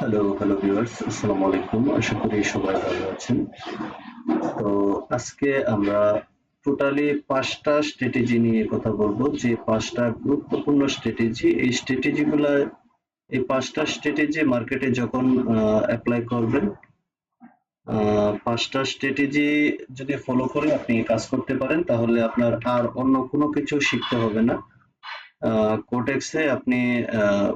Hello hello viewers আসসালামু আলাইকুম। আশা করি সবাই ভালো আছেন। তো আজকে আমরা টোটালি পাঁচটা স্ট্র্যাটেজি নিয়ে কথা বলব। যে পাঁচটা গুরুত্বপূর্ণ স্ট্র্যাটেজি এই স্ট্র্যাটেজি গুলা এই পাঁচটা স্ট্র্যাটেজি মার্কেটে যখন অ্যাপ্লাই করবেন পাঁচটা স্ট্র্যাটেজি যদি ফলো করে আপনি কাজ করতে পারেন তাহলে আপনার আর অন্য কোনো কিছু শিখতে হবে না। কোটেক্সে আপনি আহ,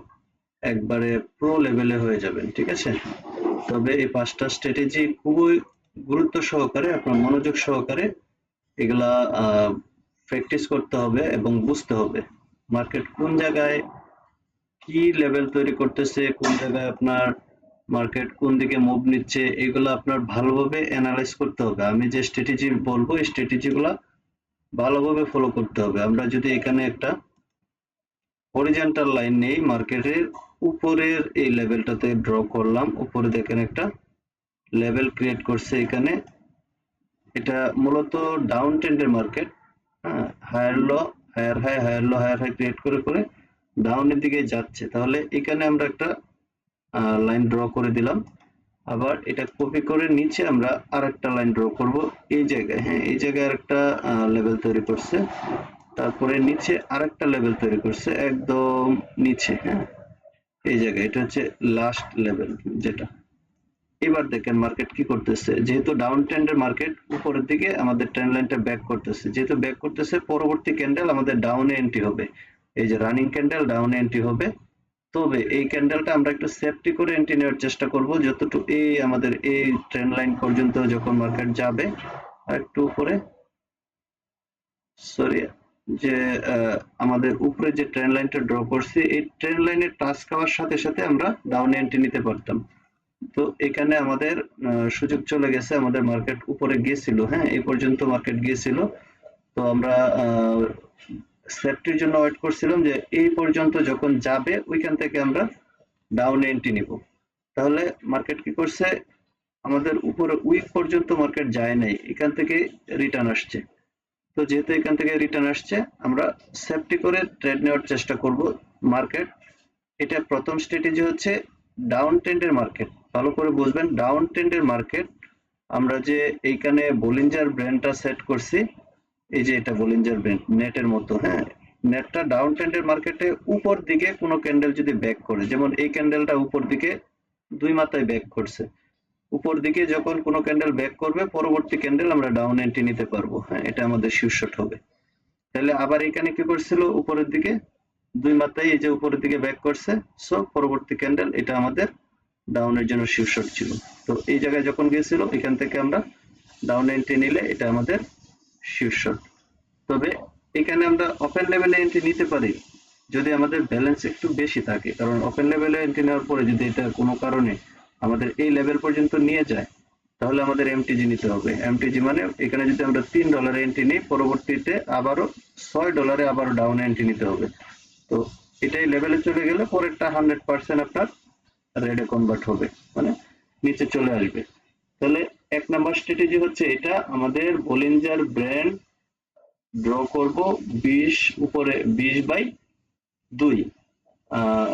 একবারে প্রো লেভেলে হয়ে যাবেন, ঠিক আছে? তবে এই পাঁচটা স্ট্র্যাটেজি খুবই গুরুত্ব সহকারে, আপনার মনোযোগ সহকারে এগুলা প্র্যাকটিস করতে হবে এবং বুঝতে হবে। মার্কেট কোন জায়গায় কি লেভেল তৈরি করতেছে, কোন জায়গায় আপনার মার্কেট কোন দিকে মুভ নিচ্ছে, এগুলো আপনার ভালোভাবে অ্যানালাইজ করতে হবে। আমি যে স্ট্র্যাটেজি বলব, এই স্ট্র্যাটেজি গুলা ভালোভাবে ফলো করতে হবে। আমরা যদি এখানে একটা হরিজন্টাল লাইন নেই মার্কেটের উপরের এই লেভেলটাতে ড্র করলাম। উপরে দেখেন একটা লেভেল ক্রিয়েট করছে এখানে। এটা মূলত ডাউন ট্রেন্ডের মার্কেট হ্যাঁ? Higher low higher high higher low higher high create করে করে ডাউনের দিকে যাচ্ছে। তাহলে এখানে আমরা একটা লাইন ড্র করে দিলাম। আবার এটা কপি করে নিচে আমরা আরেকটা লাইন ড্র করব। এই জায়গায় হ্যাঁ? এই জায়গায় আরেকটা লেভেল তৈরি করছে। তারপরে নিচে আরেকটা লেভেল তৈরি করছে, একদম নিচে হ্যাঁ। এই জায়গায়, এটা হচ্ছে লাস্ট লেভেল যেটা। এবার দেখেন মার্কেট কি করতেছে। যেহেতু ডাউন ট্রেন্ডের মার্কেট উপরের দিকে আমাদের ট্রেন্ড লাইনটা ব্যাক করতেছে। যেহেতু ব্যাক করতেছে, পরবর্তী ক্যান্ডেল আমাদের ডাউনে এন্ট্রি হবে। এই যে রানিং ক্যান্ডেল ডাউনে এন্ট্রি হবে। তবে এই ক্যান্ডেলটা আমরা একটু সেফটি করে এন্ট্রি নেওয়ার চেষ্টা করব, যতটুকু এই আমাদের এই ট্রেন্ড লাইন পর্যন্ত যখন মার্কেট যাবে, আর একটু উপরে সরি যে আমাদের উপরে যে ট্রেন লাইনটা ড্র করছি, এই ট্রেন লাইনের টাচ খাওয়ার সাথে সাথে আমরা ডাউনে এন্ট্রি নিতে পারতাম। তো এখানে আমাদের সুযোগ চলে গেছে, আমাদের মার্কেট উপরে গিয়েছিল হ্যাঁ এই পর্যন্ত মার্কেট গিয়েছিল। তো আমরা সেফটির জন্য ওয়েট করছিলাম যে এই পর্যন্ত যখন যাবে, ওইখান থেকে আমরা ডাউনে এন্ট্রি নিব। তাহলে মার্কেট কি করছে? আমাদের উপরে উইক পর্যন্ত মার্কেট যায় নাই, এখান থেকে রিটার্ন আসছে। তো যেহেতু এখান থেকে রিটার্ন আসছে, আমরা সেফটি করে ট্রেড নেওয়ার চেষ্টা করব মার্কেট এটা প্রথম স্ট্র্যাটেজি হচ্ছে ডাউন ট্রেন্ডের মার্কেট ভালো করে বুঝবেন ডাউন ট্রেন্ডের মার্কেট আমরা যে এইখানে বলিঞ্জার ব্র্যান্ডটা সেট করছি, এই যে এটা বলিঞ্জার ব্র্যান্ড নেটের মতো হ্যাঁ। নেটটা ডাউন ট্রেন্ডের মার্কেটে উপর দিকে কোনো ক্যান্ডেল যদি ব্যাক করে, যেমন এই ক্যান্ডেলটা উপর দিকে দুই মাথায় ব্যাক করছে। উপর দিকে যখন কোনো ক্যান্ডেল ব্যাক করবে, পরবর্তী ক্যান্ডেল আমরা ডাউন এন্ট্রি নিতে পারব। হ্যাঁ এটা আমাদের শীর্ষট হবে। তাহলে আবার এখানে কি করছিল? উপরের দিকে। দুই মাথায় এই যে উপরের দিকে ব্যাক করছে সো পরবর্তী ক্যান্ডেল এটা আমাদের ডাউনের জন্য শীর্ষট ছিল। তো এই জায়গায় যখন গিয়েছিল, এখান থেকে আমরা ডাউন এন্ট্রি নিলে এটা আমাদের শীর্ষট। তবে এখানে আমরা ওপেন লেভেলে এন্ট্রি নিতে পারি, যদি আমাদের ব্যালেন্স একটু বেশি থাকে। কারণ ওপেন লেভেলে এন্ট্রি নেওয়ার পরে যদি এটা কোনো কারণে আমাদের এই লেভেল পর্যন্ত নিয়ে যায়, তাহলে আমাদের এমটিজি নিতে হবে। এমটিজি মানে এখানে যদি আমরা তিন ডলারে এন্ট্রি নিই, পরবর্তীতে আবারও ছয় ডলারে আবারও ডাউন এন্ট্রি নিতে হবে। তো এটাই লেভেলে চলে গেলে পরেরটা হান্ড্রেড পার্সেন্ট আপনার রেডে কনভার্ট হবে মানে নিচে চলে আসবে। তাহলে এক নাম্বার স্ট্র্যাটেজি হচ্ছে এটা, আমাদের বলিঞ্জার ব্র্যান্ড ড্র করব বিশ উপরে, বিশ বাই দুই।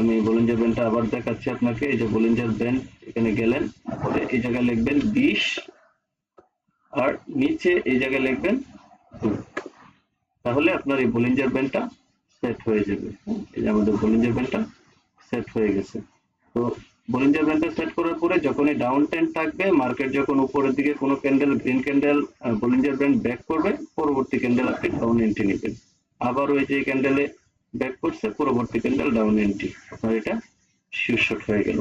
আমি বলিঞ্জার ব্র্যান্ডটা আবার দেখাচ্ছি আপনাকে। এই যে বলিঞ্জার ব্র্যান্ড এখানে গেলেন। তারপরে এই জায়গায় লিখবেন বিশ আর নিচে এই জায়গায় লিখবেন তাহলে আপনার এই বলিঞ্জার ব্যান্ডটা সেট হয়ে যাবে। এই যে আমাদের বলিঞ্জার ব্যান্ডটা সেট হয়ে গেছে। তো বলিঞ্জার ব্যান্ডটা সেট করার পরে যখন এই ডাউন ট্রেন্ড থাকবে মার্কেট যখন উপরের দিকে কোনো candle green candle Bollinger band back করবে, পরবর্তী ক্যান্ডেল আপনি ডাউন এন্ট্রি নেবেন। আবার ওই যে ক্যান্ডেলে ব্যাক করছে পরবর্তী ক্যান্ডেল ডাউন এন্ট্রি আপনার এটা শীর্ষক হয়ে গেল।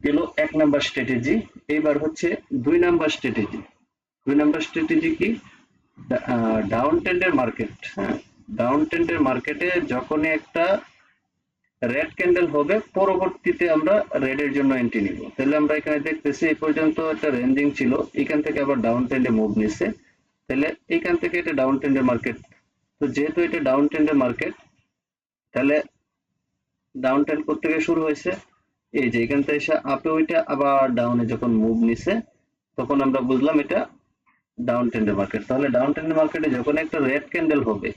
গেল এক নাম্বার স্ট্র্যাটেজি এইবার হচ্ছে দুই নাম্বার স্ট্র্যাটেজি দুই নাম্বার স্ট্র্যাটেজি কি? ডাউন ট্রেন্ডের মার্কেট হ্যাঁ ডাউন ট্রেন্ডের মার্কেটে যখনই একটা রেড ক্যান্ডেল হবে, পরবর্তীতে আমরা রেড এর জন্য এন্ট্রি নিব। তাহলে আমরা এখানে দেখতেছি, এই পর্যন্ত একটা রেঞ্জিং ছিল। এখান থেকে আবার ডাউন ট্রেন্ডে মুভ নিছে। তাহলে এখান থেকে এটা ডাউন ট্রেন্ডের মার্কেট তো যেহেতু এটা ডাউন ট্রেন্ডের মার্কেট তাহলে ডাউন ট্রেন্ড থেকে শুরু হয়েছে। এই যে এখান থেকে এসে আপে ওইটা, আবার ডাউনে যখন মুভ নিছে, তখন আমরা বুঝলাম এটা ডাউন ট্রেন্ডের মার্কেট তাহলে ডাউন ট্রেন্ডের মার্কেটে যখন একটা রেড ক্যান্ডেল হবে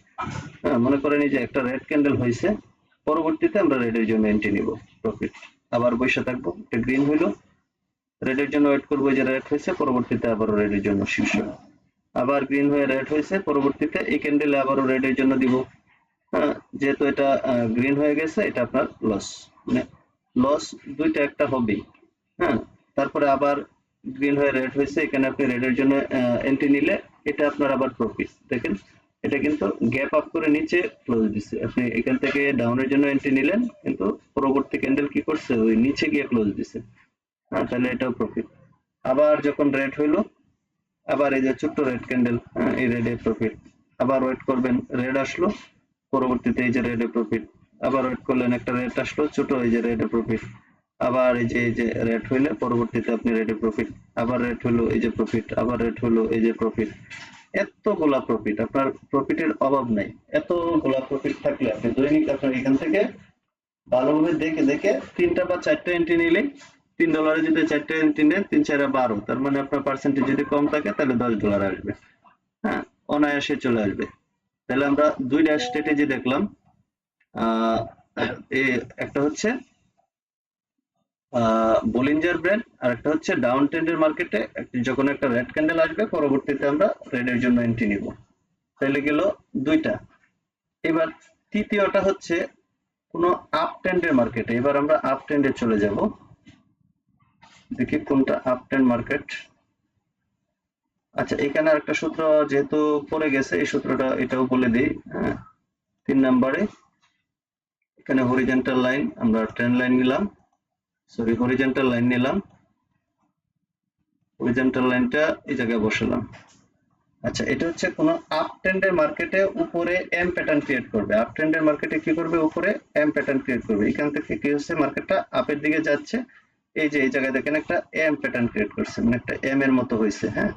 হ্যাঁ মনে করেন যে একটা রেড ক্যান্ডেল হয়েছে, পরবর্তীতে আমরা রেডের জন্য এন্ট্রি নিব প্রফিট আবার বসে থাকব, এটা গ্রিন হইল। রেডের জন্য ওয়েট করব যে রেড হয়েছে, পরবর্তীতে আবারও রেডের জন্য শীর্ষ। আবার গ্রিন হয়ে রেড হয়েছে, পরবর্তীতে এই ক্যান্ডেলে আবারও রেডের জন্য দিব। হ্যাঁ যেহেতু এটা গ্রিন হয়ে গেছে, এটা আপনার লস মানে লস দুইটা একটা হবেই। হ্যাঁ তারপরে আবার গ্রিন হয়ে রেড হয়েছে, এখানে আপনি রেডের জন্য এন্ট্রি নিলে এটা আপনার আবার প্রফিট দেখেন, এটা কিন্তু গ্যাপ আপ করে নিচে ক্লোজ দিছে। আপনি এখান থেকে ডাউনের জন্য এন্ট্রি নিলেন, কিন্তু পরবর্তী ক্যান্ডেল কি করছে? ওই নিচে গিয়ে ক্লোজ দিছে। হ্যাঁ তাহলে এটাও প্রফিট আবার যখন রেড হইল আবার এই যে ছোট্ট রেড ক্যান্ডেল এই রেডে প্রফিট আবার ওয়েট করবেন রেড আসলো, পরবর্তীতে এই যে রেডে প্রফিট আবার ওয়েট করলেন, একটা রেড আসলো, ছোট এই যে রেডে প্রফিট আবার এই যে এই যে রেড হইলে, পরবর্তীতে আপনি রেডে প্রফিট আবার রেড হলো, এই যে প্রফিট আবার রেড হলো, এই যে প্রফিট এতগুলা প্রফিট আপনার প্রফিটের অভাব নাই। এতগুলা প্রফিট থাকলে আপনি দৈনিক আপনার এখান থেকে ভালোভাবে দেখে দেখে তিনটা বা চারটা এন্ট্রি নিলেই তিন ডলারে যদি চারটা নেন, তিন, চারে, বারো। তার মানে আপনার পার্সেন্টেজ যদি কম থাকে, তাহলে দশ ডলার আসবে। হ্যাঁ অনায়াসে চলে আসবে। তাহলে আমরা দুইটা স্ট্র্যাটেজি দেখলাম একটা হচ্ছে বলিঞ্জার ব্র্যান্ড আর একটা হচ্ছে ডাউন ট্রেন্ডের মার্কেটে যখন একটা রেড ক্যান্ডেল আসবে, পরবর্তীতে আমরা রেডের জন্য এন্ট্রি নিব। তাহলে গেল দুইটা। এবার তৃতীয়টা হচ্ছে কোনো আপ ট্রেন্ডের মার্কেটে এবার আমরা আপ ট্রেন্ডে চলে যাব। দেখি কোনটা আপ ট্রেন্ড মার্কেট আচ্ছা এখানে আরেকটা সূত্র যেহেতু পড়ে গেছে, এই সূত্রটা এটাও বলে দিই হ্যাঁ তিন নম্বরে। এখানে হরিজেন্টাল লাইন আমরা ট্রেন লাইন নিলাম। সরি হরিজেন্টাল লাইন নিলাম। হরিজেন্টাল লাইনটা এই জায়গায় বসালাম। আচ্ছা এটা হচ্ছে কোন আপ ট্রেন্ডের মার্কেটে উপরে এম প্যাটার্ন ক্রিয়েট করবে। আপ ট্রেন্ডের মার্কেটে কি করবে? উপরে এম প্যাটার্ন ক্রিয়েট করবে। এখান থেকে কি হচ্ছে? মার্কেটটা আপের দিকে যাচ্ছে। এই যে এই জায়গায় দেখেন একটা এম প্যাটার্ন ক্রিয়েট করছে মানে একটা এম এর মতো হয়েছে হ্যাঁ?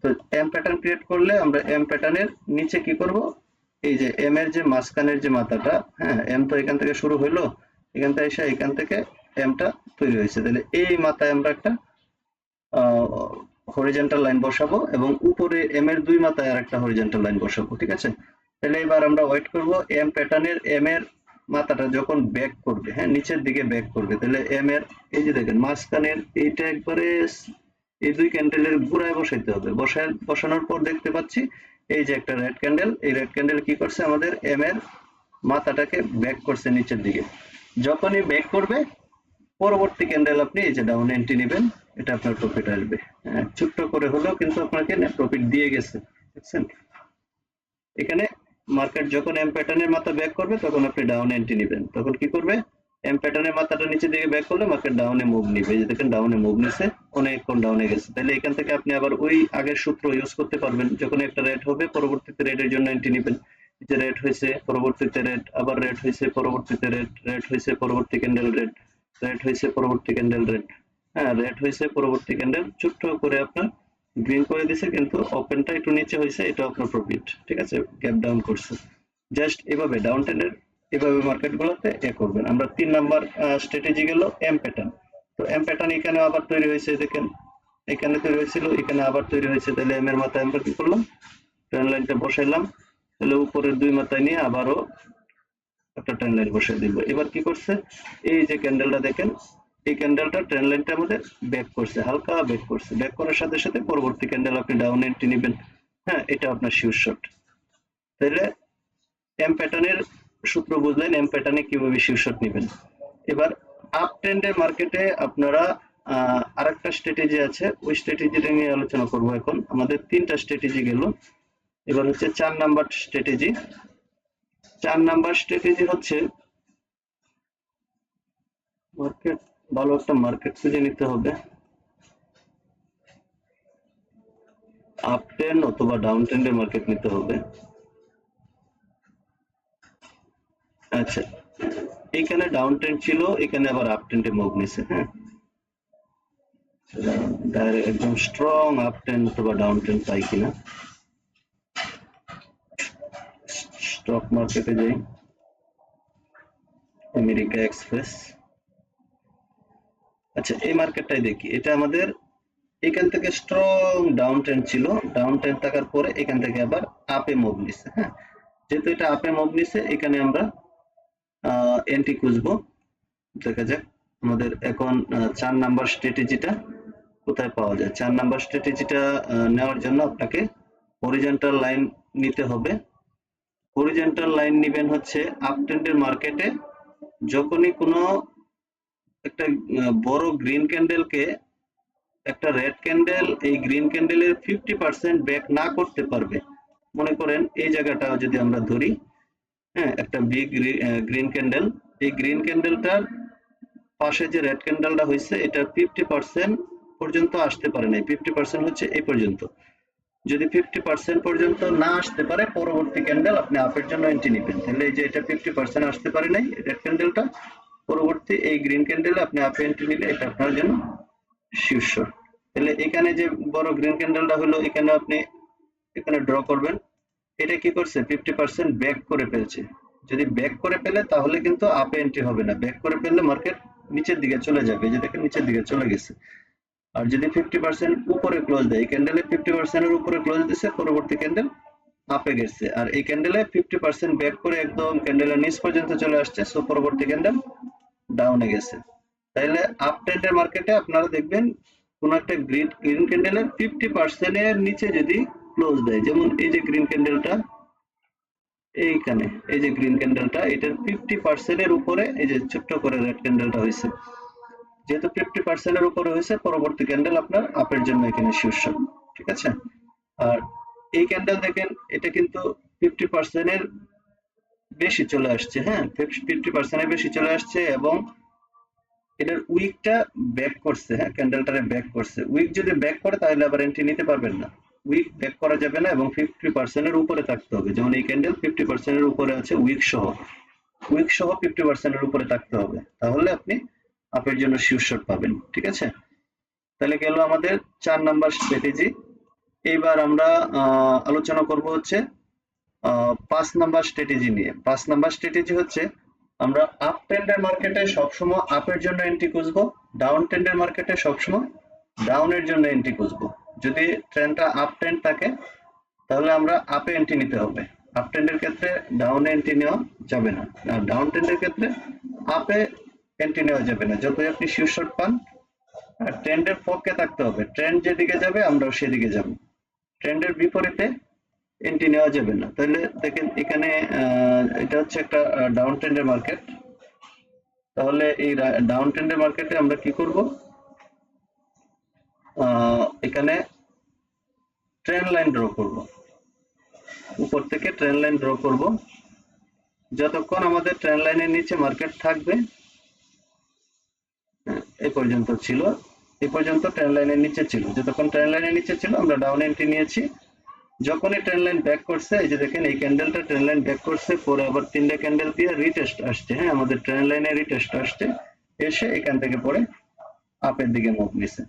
তো এম প্যাটার্ন ক্রিয়েট করলে আমরা এম প্যাটার্নের নিচে কি করব? এই যে এম এর যে মাঝখানের যে মাথাটা হ্যাঁ এম তো এখান থেকে শুরু হইল, এখান থেকে এসে এখান থেকে এমটা তৈরি হয়েছে। তাহলে এই মাথায় আমরা একটা হরিজেন্টাল লাইন বসাবো এবং উপরে এম এর দুই মাথায় আর একটা হরিজেন্টাল লাইন বসাবো, ঠিক আছে? তাহলে এবার আমরা ওয়েট করব এম প্যাটার্নের এম এর মাথাটা যখন ব্যাক করবে হ্যাঁ নিচের দিকে ব্যাক করবে তাহলে এম এর এই যে দেখেন মাঝখানের এইটা একবারে এই দুই ক্যান্ডেলের গুড়ায় বসাইতে হবে। বসায় বসানোর পর দেখতে পাচ্ছি এই যে একটা রেড ক্যান্ডেল এই রেড ক্যান্ডেল কি করছে আমাদের এম এর মাথাটাকে ব্যাক করছে নিচের দিকে। যখনই ব্যাক করবে পরবর্তী ক্যান্ডেল আপনি এই যে ডাউন এন্ট্রি নেবেন এটা আপনার প্রফিট আসবে। হ্যাঁ, ছোট্ট করে হলেও কিন্তু আপনাকে প্রফিট দিয়ে গেছে দেখছেন? এখানে মার্কেট যখন এম প্যাটার্নের মাথা ব্যাক করবে, তখন আপনি ডাউন এন্ট্রি নেবেন। তখন কি করবে? এম প্যাটার্নের মাথাটা নিচে দিকে ব্যাক করলে মার্কেট ডাউনে মুভ নিবে। যে দেখেন ডাউনে মুভ নিছে, অনেকক্ষণ ডাউনে গেছে। তাহলে এখান থেকে আপনি আবার ওই আগের সূত্র ইউজ করতে পারবেন। যখন একটা রেট হবে, পরবর্তীতে রেটের জন্য এন্ট্রি নেবেন। যে রেট হয়েছে, পরবর্তীতে রেট আবার রেট হয়েছে, পরবর্তীতে রেট রেট হয়েছে, পরবর্তী ক্যান্ডেল রেট রেট হয়েছে, পরবর্তী ক্যান্ডেল রেট হ্যাঁ রেট হয়েছে, পরবর্তী ক্যান্ডেল ছোট্ট করে আপনার গ্রিন করে দিছে, কিন্তু ওপেনটা একটু নিচে হয়েছে এটা আপনার প্রফিট ঠিক আছে? গ্যাপ ডাউন করছে। জাস্ট এভাবে ডাউন ট্রেন্ডের এভাবে মার্কেট গুলোতে এ করবেন। আমরা তিন নাম্বার স্ট্র্যাটেজি গেল এম প্যাটার্ন তো এম প্যাটার্ন এখানে আবার তৈরি হয়েছে দেখেন। এখানে তৈরি হয়েছিল, এখানে আবার তৈরি হয়েছে। তাহলে এম এর মাথায় আমরা কি করলাম? ট্রেন লাইনটা বসাইলাম। তাহলে উপরের দুই মাথায় নিয়ে আবারও একটা ট্রেন লাইন বসিয়ে দিব। এবার কি করছে? এই যে ক্যান্ডেলটা দেখেন এই ক্যান্ডেলটা ট্রেন লাইনটা আমাদের ব্যাক করছে, হালকা ব্যাক করছে। ব্যাক করার সাথে সাথে পরবর্তী ক্যান্ডেল আপনি ডাউন এন্ট্রি নেবেন। হ্যাঁ এটা আপনার শিওর শট তাহলে এম প্যাটার্নের সূত্র বুঝলেন এম প্যাটার্নে কীভাবে শিওর শট নেবেন। এবার আপ ট্রেন্ডের মার্কেটে আপনারা আরেকটা স্ট্র্যাটেজি আছে, ওই স্ট্র্যাটেজিটা নিয়ে আলোচনা করব এখন। আমাদের তিনটা স্ট্র্যাটেজি গেল। এবার হচ্ছে চার নাম্বার স্ট্র্যাটেজি চার নাম্বার স্ট্র্যাটেজি হচ্ছে মার্কেট ভালো একটা মার্কেট খুঁজে নিতে হবে। আপ ট্রেন্ড অথবা ডাউন ট্রেন্ডের মার্কেট নিতে হবে। আচ্ছা এখানে ডাউন ট্রেন্ড ছিল, এখানে আবার আপ ট্রেন্ডে মুভ নিছে হ্যাঁ। একদম স্ট্রং আপ ট্রেন্ড অথবা ডাউন ট্রেন্ড পাই কিনা। স্টক মার্কেটে যাই। আমেরিকা এক্সপ্রেস আচ্ছা এই মার্কেটটাই দেখি। এটা আমাদের এখান থেকে স্ট্রং ডাউন ট্রেন্ড ছিল। ডাউন ট্রেন্ড থাকার পরে এখান থেকে আবার আপে মুভ নিছে হ্যাঁ? যেহেতু এটা আপে মুভ নিছে, এখানে আমরা এন্ট্রি খুঁজবো। দেখা যাক আমাদের এখন চার নাম্বার স্ট্র্যাটেজিটা কোথায় পাওয়া যায়। চার নাম্বার স্ট্র্যাটেজিটা নেওয়ার জন্য আপনাকে হরিজন্টাল লাইন নিতে হবে। হরিজন্টাল লাইন নেবেন হচ্ছে আপ ট্রেন্ডের মার্কেটে যখনই কোনো একটা বড় গ্রিন ক্যান্ডেলকে একটা রেড ক্যান্ডেল এই গ্রিন ক্যান্ডেলের ফিফটি পার্সেন্ট ব্যাক না করতে পারবে। মনে করেন এই জায়গাটা যদি আমরা ধরি হ্যাঁ একটা বিগ গ্রিন ক্যান্ডেল এই গ্রিন ক্যান্ডেলটার পাশে যে রেড ক্যান্ডেলটা হয়েছে, এটা ফিফটি পার্সেন্ট পর্যন্ত আসতে পারে নাই। ফিফটি পার্সেন্ট হচ্ছে এই পর্যন্ত। যদি ফিফটি পার্সেন্ট পর্যন্ত না আসতে পারে, পরবর্তী ক্যান্ডেল আপনি আপের জন্য এন্ট্রি নেবেন। তাহলে এই যে এটা ফিফটি পার্সেন্ট আসতে পারে নাই রেড ক্যান্ডেলটা পরবর্তী এই গ্রিন ক্যান্ডেলে আপনি আপে এন্ট্রি নিলে এটা আপনার জন্য শীর্ষ। তাহলে এখানে যে বড় গ্রিন ক্যান্ডেলটা হলো, এখানে আপনি এখানে ড্র করবেন। এটা কি করছে? ফিফটি পার্সেন্ট ব্যাক করে ফেলছে। যদি ব্যাক করে ফেলে, তাহলে কিন্তু আপে এন্ট্রি হবে না। ব্যাক করে ফেললে মার্কেট নিচের দিকে চলে যাবে। যে দেখেন, নিচের দিকে চলে গেছে। আর যদি ফিফটি পার্সেন্ট উপরে ক্লোজ দেয়, এই ক্যান্ডেলে ফিফটি পার্সেন্টের উপরে ক্লোজ দিছে, পরবর্তী ক্যান্ডেল আপে গেছে। আর এই ক্যান্ডেলে ফিফটি পার্সেন্ট ব্যাক করে একদম ক্যান্ডেলের নিচ পর্যন্ত চলে আসছে। সো পরবর্তী ক্যান্ডেল ডাউনে গেছে। তাইলে আপ মার্কেটে আপনারা দেখবেন কোন একটা গ্রিন গ্রিন ক্যান্ডেলের ফিফটি পার্সেন্টের নিচে যদি ক্লোজ দেয়, যেমন এই যে গ্রিন ক্যান্ডেলটা এইখানে, এই যে গ্রিন ক্যান্ডেলটা এটার ফিফটি পার্সেন্টের উপরে এই যে ছোট্ট করে রেড ক্যান্ডেলটা হয়েছে। যেহেতু ফিফটি পার্সেন্টের উপরে হয়েছে, পরবর্তী ক্যান্ডেল আপনার আপের জন্য এখানে শীর্ষ, ঠিক আছে? আর এই ক্যান্ডেল দেখেন, এটা কিন্তু ফিফটি পার্সেন্টের বেশি চলে আসছে হ্যাঁ? ফিফটি পার্সেন্টের বেশি চলে আসছে এবং এটার উইকটা ব্যাক করছে হ্যাঁ? ক্যান্ডেলটারে ব্যাক করছে। উইক যদি ব্যাক করে তাহলে আবার এন্ট্রি নিতে পারবেন না। উইক ব্যাক করা যাবে না এবং ফিফটি পার্সেন্টের উপরে থাকতে হবে। যেমন এই ক্যান্ডেল ফিফটি পার্সেন্টের উপরে আছে উইক সহ। উইক সহ ফিফটি পার্সেন্টের উপরে থাকতে হবে। তাহলে আপনি আপের জন্য শিওর পাবেন, ঠিক আছে? তাহলে গেল আমাদের চার নাম্বার স্ট্র্যাটেজি এইবার আমরা আলোচনা করব হচ্ছে পাঁচ নাম্বার স্ট্র্যাটেজি নিয়ে। পাঁচ নাম্বার স্ট্র্যাটেজি হচ্ছে, আমরা আপ ট্রেন্ডের মার্কেটে সবসময় আপের জন্য এন্ট্রি খুঁজবো ডাউন ট্রেন্ডের মার্কেটে সবসময় ডাউনের জন্য এন্ট্রি খুঁজবো। যদি ট্রেন্ডটা আপ ট্রেন্ড থাকে, তাহলে আমরা আপে এন্ট্রি নিতে হবে। আপ ট্রেন্ডের ক্ষেত্রে ডাউনে এন্ট্রি নেওয়া যাবে না। আর ডাউন ট্রেন্ডের ক্ষেত্রে আপে এন্ট্রি নেওয়া যাবে না। যতই আপনি শিওর পান, আর ট্রেন্ডের পক্ষে থাকতে হবে। ট্রেন্ড যেদিকে যাবে, আমরাও সেদিকে যাব। ট্রেন্ডের বিপরীতে এন্ট্রি নেওয়া যাবে না। তাহলে দেখেন এখানে এটা হচ্ছে একটা ডাউন ট্রেন্ডের মার্কেট তাহলে এই ডাউন ট্রেন্ডের মার্কেটে আমরা কি করব? এখানে ট্রেন লাইন ড্র করব। উপর থেকে ট্রেন লাইন ড্র করব। যতক্ষণ আমাদের ট্রেন লাইনের নিচে মার্কেট থাকবে এ পর্যন্ত ছিল। এ পর্যন্ত ট্রেন লাইনের নিচে ছিল। যতক্ষণ ট্রেন লাইনের নিচে ছিল, আমরা ডাউন এন্ট্রি নিয়েছি। যখনই ট্রেন লাইন ব্যাক করছে, এই যে দেখেন, এই ক্যান্ডেলটা ট্রেন লাইন ব্যাক করছে, পরে আবার তিনটা ক্যান্ডেল দিয়ে রিটেস্ট আসছে হ্যাঁ? আমাদের ট্রেন লাইনে রিটেস্ট আসছে, এসে এখান থেকে পরে আপের দিকে মুভ নিছে।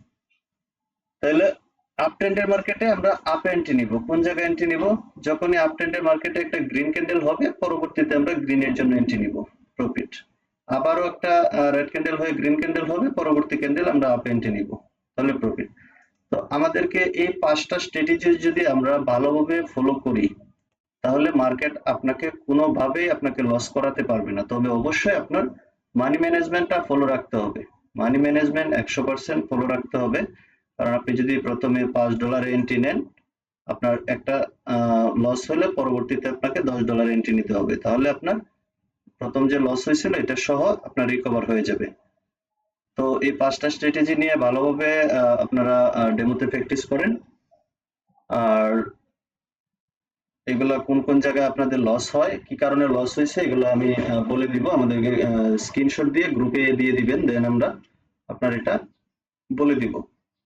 তাহলে আপ ট্রেন্ডের মার্কেটে আমরা আপ এন্ট্রি নিব। কোন জায়গায় এন্ট্রি নিব? যখনই আপ ট্রেন্ডের মার্কেটে একটা গ্রিন ক্যান্ডেল হবে, পরবর্তীতে আমরা গ্রিনের জন্য এন্ট্রি নিব প্রফিট আবারও একটা রেড ক্যান্ডেল হয়ে গ্রিন ক্যান্ডেল হবে, পরবর্তী ক্যান্ডেল আমরা আপ এন্ট্রি নিব, তাহলে প্রফিট তো আমাদেরকে এই পাঁচটা স্ট্র্যাটেজি যদি আমরা ভালোভাবে ফলো করি, তাহলে মার্কেট আপনাকে কোনোভাবেই আপনাকে লস করাতে পারবে না। তবে অবশ্যই আপনার মানি ম্যানেজমেন্টটা ফলো রাখতে হবে। মানি ম্যানেজমেন্ট একশো পার্সেন্ট ফলো রাখতে হবে। কারণ আপনি যদি প্রথমে পাঁচ ডলার এন্ট্রি নেন, আপনার একটা লস হলে পরবর্তীতে আপনাকে দশ ডলার এন্ট্রি নিতে হবে। তাহলে আপনার প্রথম যে লস হয়েছিল, এটা সহ আপনার রিকভার হয়ে যাবে। তো এই পাঁচটা স্ট্র্যাটেজি নিয়ে ভালোভাবে আপনারা ডেমোতে প্র্যাকটিস করেন। আর এগুলা কোন কোন জায়গায় আপনাদের লস হয়, কি কারণে লস হয়েছে, এগুলো আমি বলে দিব। আমাদেরকে স্ক্রিনশট দিয়ে গ্রুপে দিয়ে দিবেন দেন আমরা আপনার এটা বলে দিব।